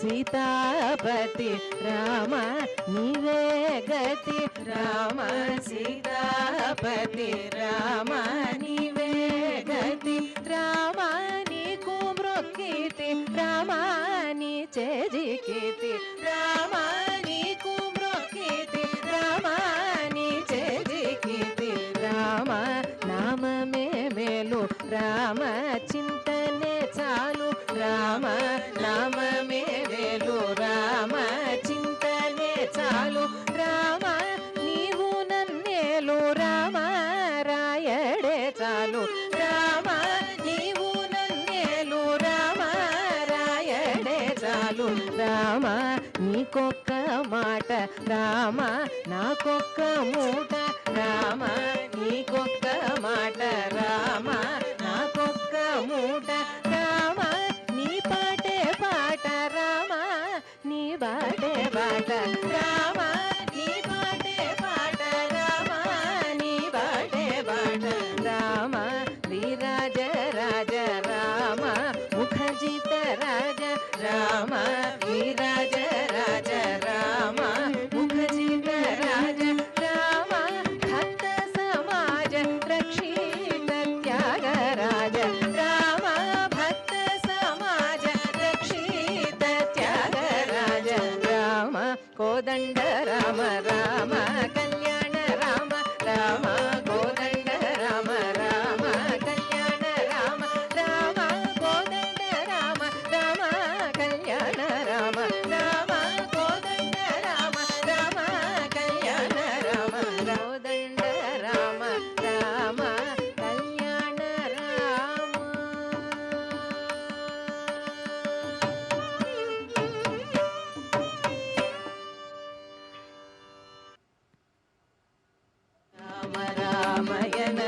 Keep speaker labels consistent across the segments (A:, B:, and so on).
A: సీతాపతి రామ నీవే గతి. రామ సీతాపతి రామ. చాలు రామ నీవు నన్నేలు. రామ రాయడే చాలు. రామ నీకొక్క మాట. రామ నాకొక్క మూట. రామ నీకొక్క మాట. రామ నాకొక్క మూట. ीराज राज रामजित राजं राम भक्त समाजं दक्षी दत्याग राजं राम भक्त समाज दक्षी तत्याग राज राम कोदण्ड राम रामयन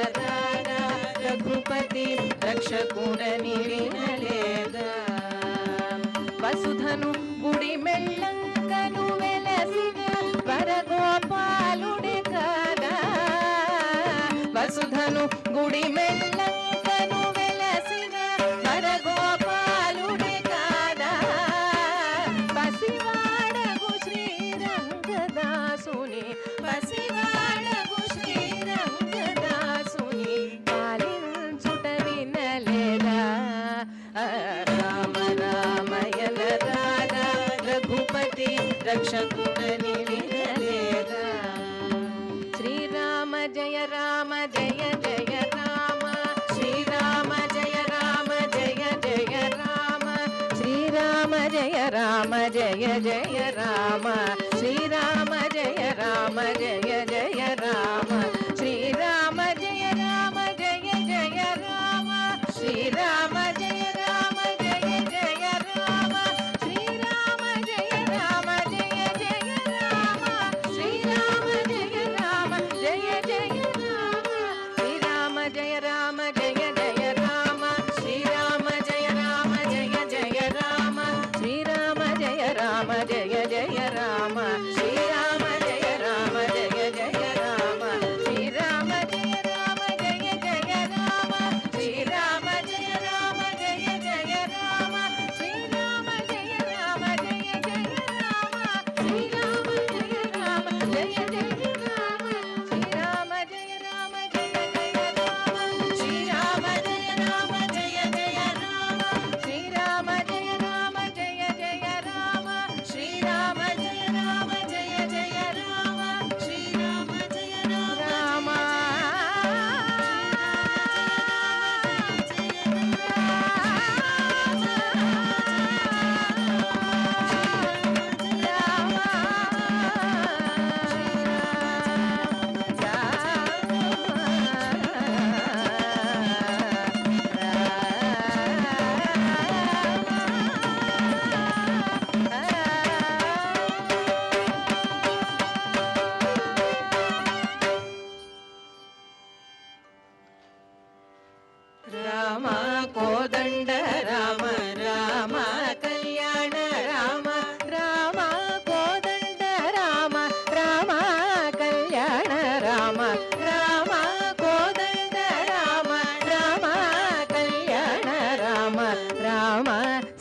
A: रघुपति रक्षकुणनि विनलेद వసుధను గుడి మెళ్ళంకను వెలసిన వరగోపాలుడి కదా వసుధను గుడి మెళ్ళంకను వెలసిన వరగోపాలుడి కదా పసివాడకు శ్రీరంగదాసుని పసివా రక్షకుడని వినలేదా శ్రీరామ జయ రామ జయ జయ రామ. శ్రీరామ జయ రామ జయ జయ రామ. శ్రీరామ జయ రామ జయ జయ రామ. శ్రీరామ జయ రామ జయ జయ రామ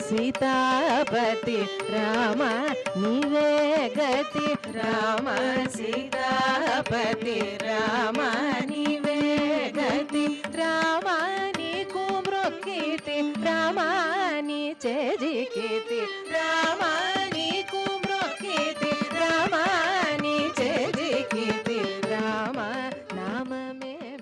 A: సీతాపతి రామ నీవే గతి. రామ సీతాపతి రామ నీవే గతి. రామ నీకు మృక్కితి. రామ నీ చేజికితి. రామ